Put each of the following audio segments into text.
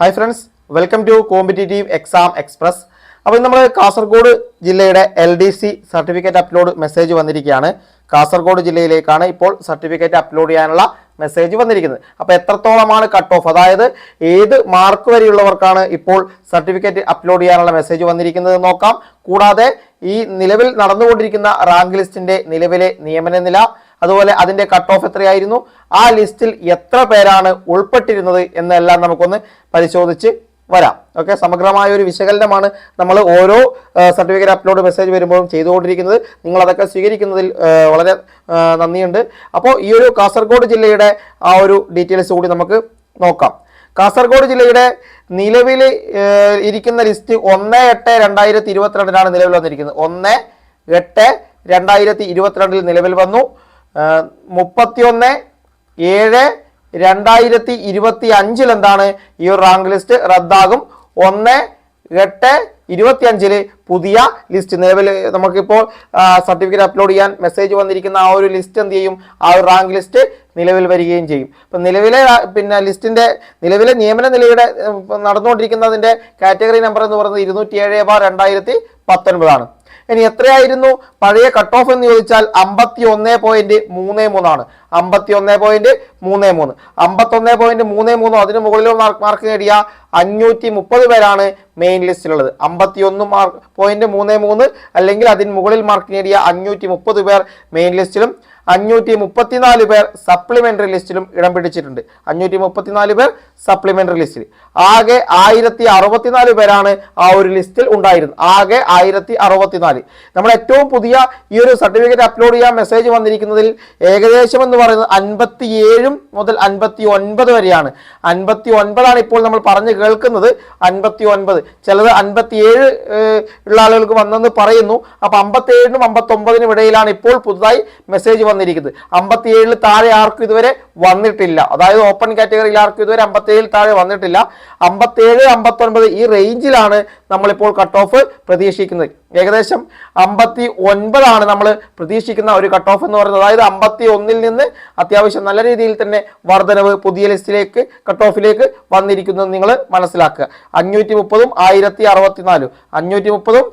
Hi friends welcome to competitive exam express അപ്പോൾ നമ്മൾ കാസർഗോഡ് ജില്ലയുടെ L D C certificate upload message വന്നിരിക്കുകയാണ്. കാസർഗോഡ് ജില്ലയിലേക്കാണ് ഇപ്പോൾ സർട്ടിഫിക്കറ്റ് അപ്ലോഡ് ചെയ്യാനുള്ള മെസ്സേജ് വന്നിരിക്കുന്നത്. അപ്പോൾ എത്രത്തോളമാണ് കട്ട് ഓഫ് അതായത് ഏത് മാർക്ക് വരെയുള്ളവർക്കാണ് ഇപ്പോൾ സർട്ടിഫിക്കറ്റ് അപ്ലോഡ് ചെയ്യാനുള്ള മെസ്സേജ് വന്നിരിക്കുന്നത് നോക്കാം. കൂടാതെ ഈ നിലവിൽ നടന്നുകൊണ്ടിരിക്കുന്ന റാങ്ക് ലിസ്റ്റിന്റെ നിലവിലെ നിയമന നില അതുപോലെ അതിന്റെ കട്ട് ഓഫ് എത്രയായിരുന്നു? ആ ലിസ്റ്റിൽ എത്ര പേരാണ് ഉൾപ്പെട്ടിരുന്നത് എന്നെല്ലാം നമുക്കൊന്ന് പരിശോധിച്ച് വരാം. ഓക്കെ സമഗ്രമായ ഒരു വിശകലനമാണ് നമ്മൾ ഓരോ സർട്ടിഫിക്കറ്റ് അപ്ലോഡ് മെസ്സേജ് വരുമ്പോഴും ചെയ്തുകൊണ്ടിരിക്കുന്നത്. നിങ്ങൾ അതൊക്കെ സ്വീകരിക്കുന്നതിൽ വളരെ നന്ദിയുണ്ട്. അപ്പോൾ ഈ ഒരു കാസർഗോഡ് ജില്ലയുടെ ആ ഒരു ഡീറ്റെയിൽസ് കൂടി നമുക്ക് നോക്കാം. കാസർഗോഡ് ജില്ലയുടെ നിലവിൽ ഇരിക്കുന്ന ലിസ്റ്റ് ഒന്ന് എട്ട് രണ്ടായിരത്തി ഇരുപത്തിരണ്ടിനാണ് നിലവിൽ വന്നിരിക്കുന്നത്. ഒന്ന് എട്ട് രണ്ടായിരത്തി ഇരുപത്തിരണ്ടിൽ നിലവിൽ വന്നു. മുപ്പത്തിയൊന്ന് ഏഴ് രണ്ടായിരത്തി ഇരുപത്തി അഞ്ചിൽ എന്താണ്? ഈ ഒരു റാങ്ക് ലിസ്റ്റ് റദ്ദാകും. ഒന്ന് എട്ട് ഇരുപത്തി അഞ്ചിൽ പുതിയ ലിസ്റ്റ് നിലവിൽ നമുക്കിപ്പോൾ സർട്ടിഫിക്കറ്റ് അപ്ലോഡ് ചെയ്യാൻ മെസ്സേജ് വന്നിരിക്കുന്ന ആ ഒരു ലിസ്റ്റ് എന്ത് ചെയ്യും? ആ ഒരു റാങ്ക് ലിസ്റ്റ് നിലവിൽ വരികയും ചെയ്യും. ഇപ്പം നിലവിലെ പിന്നെ ലിസ്റ്റിന്റെ നിലവിലെ നിയമന നിലയുടെ നടന്നുകൊണ്ടിരിക്കുന്നതിന്റെ കാറ്റഗറി നമ്പർ എന്ന് പറയുന്നത് ഇരുന്നൂറ്റി ഏഴ് ബാർ രണ്ടായിരത്തി പത്തൊൻപതാണ്. ഇനി എത്രയായിരുന്നു? പഴയ കട്ട് ഓഫ് എന്ന് ചോദിച്ചാൽ അമ്പത്തി ഒന്ന് പോയിന്റ് മൂന്ന് മൂന്നാണ്. അമ്പത്തി ഒന്ന് പോയിന്റ് മൂന്ന് മൂന്ന്. അമ്പത്തി ഒന്ന് പോയിന്റ് മൂന്ന് മൂന്നോ അതിന് മുകളിലോ മാർക്ക് നേടിയ അഞ്ഞൂറ്റി മുപ്പത് പേരാണ് മെയിൻ ലിസ്റ്റിലുള്ളത് അമ്പത്തി ഒന്ന് മാർക്ക് പോയിന്റ് മൂന്ന് മൂന്ന് അല്ലെങ്കിൽ അതിന് മുകളിൽ മാർക്ക് നേടിയ അഞ്ഞൂറ്റി മുപ്പത് പേർ മെയിൻ ലിസ്റ്റിലും അഞ്ഞൂറ്റി മുപ്പത്തിനാല് പേർ സപ്ലിമെന്ററി ലിസ്റ്റിലും ഇടം പിടിച്ചിട്ടുണ്ട്. അഞ്ഞൂറ്റി മുപ്പത്തിനാല് പേർ സപ്ലിമെന്ററി ലിസ്റ്റിൽ ആകെ ആയിരത്തി അറുപത്തിനാല് പേരാണ് ആ ഒരു ലിസ്റ്റിൽ ഉണ്ടായിരുന്നത്. ആകെ ആയിരത്തി അറുപത്തിനാല് നമ്മൾ ഏറ്റവും പുതിയ ഈ ഒരു സർട്ടിഫിക്കറ്റ് അപ്ലോഡ് ചെയ്യാൻ മെസ്സേജ് വന്നിരിക്കുന്നതിൽ ഏകദേശം എന്ന് പറയുന്നത് അൻപത്തി ഏഴും മുതൽ അൻപത്തി ഒൻപത് വരെയാണ്. അൻപത്തി ഒൻപതാണ് ഇപ്പോൾ നമ്മൾ പറഞ്ഞു കേൾക്കുന്നത്. അൻപത്തി ഒൻപത് ചിലത് അൻപത്തി ഏഴ് ഉള്ള ആളുകൾക്ക് വന്നെന്ന് പറയുന്നു. അപ്പോൾ അമ്പത്തി ഏഴിനും അമ്പത്തി ഒമ്പതിനും ഇടയിലാണ് ഇപ്പോൾ പുതുതായി മെസ്സേജ് വന്നിരിക്കുന്നത്. അമ്പത്തി ഏഴിൽ താഴെ ആർക്കും ഇതുവരെ വന്നിട്ടില്ല. അതായത് ഓപ്പൺ കാറ്റഗറിയിൽ ആർക്കും ഇതുവരെ അമ്പത്തി ഏഴിൽ താഴെ വന്നിട്ടില്ല. അമ്പത്തി ഏഴ് അമ്പത്തി ഒൻപത് ഈ റേഞ്ചിലാണ് നമ്മളിപ്പോൾ കട്ട് ഓഫ് പ്രതീക്ഷിക്കുന്നത്. ഏകദേശം അമ്പത്തി ഒൻപതാണ് നമ്മൾ പ്രതീക്ഷിക്കുന്ന ഒരു കട്ട് ഓഫ് എന്ന് പറയുന്നത്. അതായത് അമ്പത്തി ഒന്നിൽ നിന്ന് അത്യാവശ്യം നല്ല രീതിയിൽ തന്നെ വർധനവ് പുതിയ ലിസ്റ്റിലേക്ക് കട്ട് ഓഫിലേക്ക് വന്നിരിക്കുന്നത് നിങ്ങൾ മനസ്സിലാക്കുക. അഞ്ഞൂറ്റി മുപ്പതും ആയിരത്തി അറുപത്തിനാലും അഞ്ഞൂറ്റി മുപ്പതും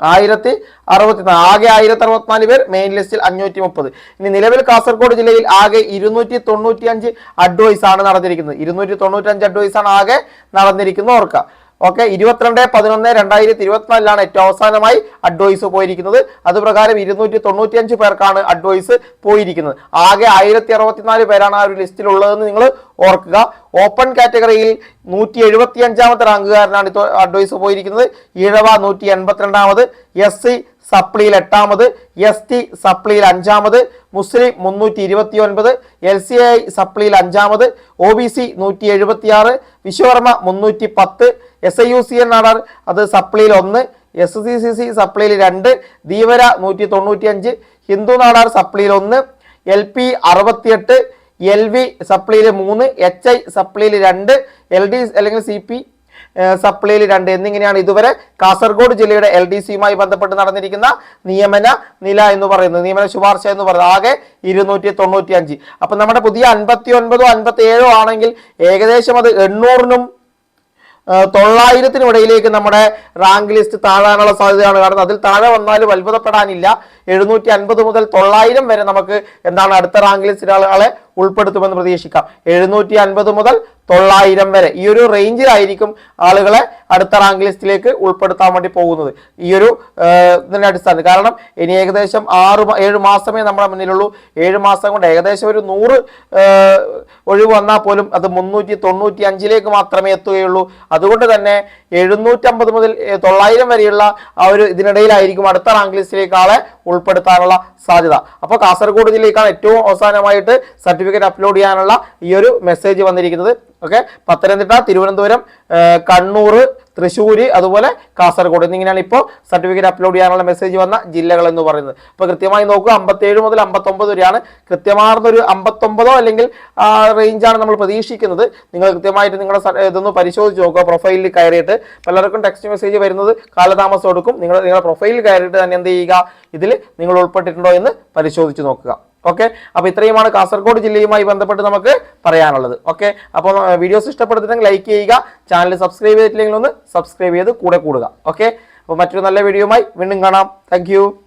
ആയിരത്തി അറുപത്തിനാല് ആകെ ആയിരത്തി അറുപത്തിനാല് പേർ മെയിൻ ലിസ്റ്റിൽ അഞ്ഞൂറ്റി മുപ്പത് ഇനി നിലവിൽ കാസർഗോഡ് ജില്ലയിൽ ആകെ ഇരുന്നൂറ്റി തൊണ്ണൂറ്റി അഞ്ച് അഡ്വൈസ് ആണ് നടന്നിരിക്കുന്നത്. ഇരുന്നൂറ്റി തൊണ്ണൂറ്റി അഞ്ച് അഡ്വൈസ് ആണ് ആകെ നടന്നിരിക്കുന്നത്. ഓർക്കുക ഓക്കെ ഇരുപത്തിരണ്ട് പതിനൊന്ന് രണ്ടായിരത്തി ഇരുപത്തിനാലിലാണ് ഏറ്റവും അവസാനമായി അഡ്വൈസ് പോയിരിക്കുന്നത്. അതുപ്രകാരം ഇരുന്നൂറ്റി തൊണ്ണൂറ്റി അഞ്ച് പേർക്കാണ് അഡ്വൈസ് പോയിരിക്കുന്നത്. ആകെ ആയിരത്തി അറുപത്തിനാല് പേരാണ് ആ ഒരു ലിസ്റ്റിലുള്ളതെന്ന് നിങ്ങൾ ഓർക്കുക. ഓപ്പൺ കാറ്റഗറിയിൽ നൂറ്റി എഴുപത്തി അഞ്ചാമത്തെ റാങ്കുകാരനാണ് ഇപ്പോൾ അഡ്വൈസ് പോയിരിക്കുന്നത്. ഈഴവ നൂറ്റി എൺപത്തിരണ്ടാമത്. എസ് സി സപ്ലിയിൽ എട്ടാമത് എസ് ടി സപ്ലിയിൽ അഞ്ചാമത് മുസ്ലിം മുന്നൂറ്റി ഇരുപത്തി ഒൻപത് എൽ സി ഐ സപ്ലിയിൽ അഞ്ചാമത് ഒ ബി സി നൂറ്റി എഴുപത്തി ആറ് വിശ്വകർമ്മ മുന്നൂറ്റി പത്ത് S I U C R അത് സപ്ലിയിൽ ഒന്ന് എസ് സി സി സി സപ്ലിയിൽ രണ്ട് ധീവര നൂറ്റി തൊണ്ണൂറ്റി അഞ്ച് ഹിന്ദു നാടാർ സപ്ലിയിൽ ഒന്ന് എൽ പി അറുപത്തിയെട്ട് എൽ വി സപ്ലിയിൽ മൂന്ന് എച്ച് ഐ സപ്ലിയിൽ രണ്ട് എൽ ഡി അല്ലെങ്കിൽ സി പി സപ്ലിയിൽ രണ്ട്. എന്നിങ്ങനെയാണ് ഇതുവരെ കാസർഗോഡ് ജില്ലയുടെ എൽ ഡി സിയുമായി ബന്ധപ്പെട്ട് നടന്നിരിക്കുന്ന നിയമന നില എന്ന് പറയുന്നത്. നിയമന ശുപാർശ എന്ന് പറയുന്നത് ആകെ ഇരുന്നൂറ്റി തൊണ്ണൂറ്റി അഞ്ച് അപ്പൊ നമ്മുടെ പുതിയ അൻപത്തി ഒൻപതോ അൻപത്തി ഏഴോ ആണെങ്കിൽ ഏകദേശം അത് എണ്ണൂറിനും തൊള്ളായിരത്തിനിടയിലേക്ക് നമ്മുടെ റാങ്ക് ലിസ്റ്റ് താഴാനുള്ള സാധ്യതയാണ്. കാരണം അതിൽ താഴെ വന്നാലും അത്ഭുതപ്പെടാനില്ല. എഴുന്നൂറ്റി അൻപത് മുതൽ തൊള്ളായിരം വരെ നമുക്ക് എന്താണ് അടുത്ത റാങ്ക് ലിസ്റ്റിലെ ആളുകളെ ഉൾപ്പെടുത്തുമെന്ന് പ്രതീക്ഷിക്കാം. എഴുന്നൂറ്റി അൻപത് മുതൽ തൊള്ളായിരം വരെ. ഈ ഒരു റേഞ്ചിലായിരിക്കും ആളുകളെ അടുത്ത റാങ്ക് ലിസ്റ്റിലേക്ക് ഉൾപ്പെടുത്താൻ വേണ്ടി പോകുന്നത്. ഈ ഒരു ഇതിന്റെ അടിസ്ഥാനത്തിൽ. കാരണം ഇനി ഏകദേശം ആറ് ഏഴ് മാസമേ നമ്മുടെ മുന്നിലുള്ളൂ. ഏഴ് മാസം കൊണ്ട് ഏകദേശം ഒരു നൂറ് ഒഴിവ് വന്നാൽ പോലും അത് മുന്നൂറ്റി തൊണ്ണൂറ്റി അഞ്ചിലേക്ക് മാത്രമേ എത്തുകയുള്ളൂ. അതുകൊണ്ട് തന്നെ എഴുന്നൂറ്റമ്പത് മുതൽ തൊള്ളായിരം വരെയുള്ള ആ ഒരു ഇതിനിടയിലായിരിക്കും അടുത്ത റാങ്ക് ലിസ്റ്റിലേക്ക് ആളെ ഉൾപ്പെടുത്താനുള്ള സാധ്യത. അപ്പോൾ കാസർഗോഡ് ജില്ലയ്ക്കാണ് ഏറ്റവും അവസാനമായിട്ട് സർട്ടിഫിക്കറ്റ് അപ്ലോഡ് ചെയ്യാനുള്ള ഈ ഒരു മെസ്സേജ് വന്നിരിക്കുന്നത്. ഓക്കെ പത്തനംതിട്ട തിരുവനന്തപുരം കണ്ണൂർ തൃശ്ശൂര് അതുപോലെ കാസർഗോഡ്. എന്നിങ്ങനെയാണ് ഇപ്പോൾ സർട്ടിഫിക്കറ്റ് അപ്ലോഡ് ചെയ്യാനുള്ള മെസ്സേജ് വന്ന ജില്ലകൾ എന്ന് പറയുന്നത്. അപ്പോൾ കൃത്യമായി നോക്കുക അമ്പത്തേഴ് മുതൽ അമ്പത്തൊമ്പത് വരെയാണ്. കൃത്യമാർന്ന ഒരു അമ്പത്തൊമ്പതോ അല്ലെങ്കിൽ റേഞ്ചാണ് നമ്മൾ പ്രതീക്ഷിക്കുന്നത്. നിങ്ങൾ കൃത്യമായിട്ട് നിങ്ങളുടെ ഇതൊന്ന് പരിശോധിച്ച് നോക്കുക പ്രൊഫൈലിൽ കയറിയിട്ട്. പലർക്കും ടെക്സ്റ്റ് മെസ്സേജ് വരുന്നത് കാലതാമസം എടുക്കും. നിങ്ങൾ നിങ്ങളുടെ പ്രൊഫൈലിൽ കയറിയിട്ട് തന്നെ എന്ത് ചെയ്യുക? ഇതിൽ നിങ്ങൾ ഉൾപ്പെട്ടിട്ടുണ്ടോ എന്ന് പരിശോധിച്ച് നോക്കുക. ഓക്കെ? അപ്പോൾ ഇത്രയുമാണ് കാസർഗോഡ് ജില്ലയുമായി ബന്ധപ്പെട്ട് നമുക്ക് പറയാനുള്ളത്. ഓക്കെ? അപ്പോൾ വീഡിയോസ് ഇഷ്ടപ്പെടുത്തിട്ടെങ്കിൽ ലൈക്ക് ചെയ്യുക. ചാനൽ സബ്സ്ക്രൈബ് ചെയ്തിട്ടില്ലെങ്കിൽ ഒന്ന് സബ്സ്ക്രൈബ് ചെയ്ത് കൂടെ കൂടുക. ഓക്കെ? അപ്പോൾ മറ്റൊരു നല്ല വീഡിയോയുമായി വീണ്ടും കാണാം. താങ്ക്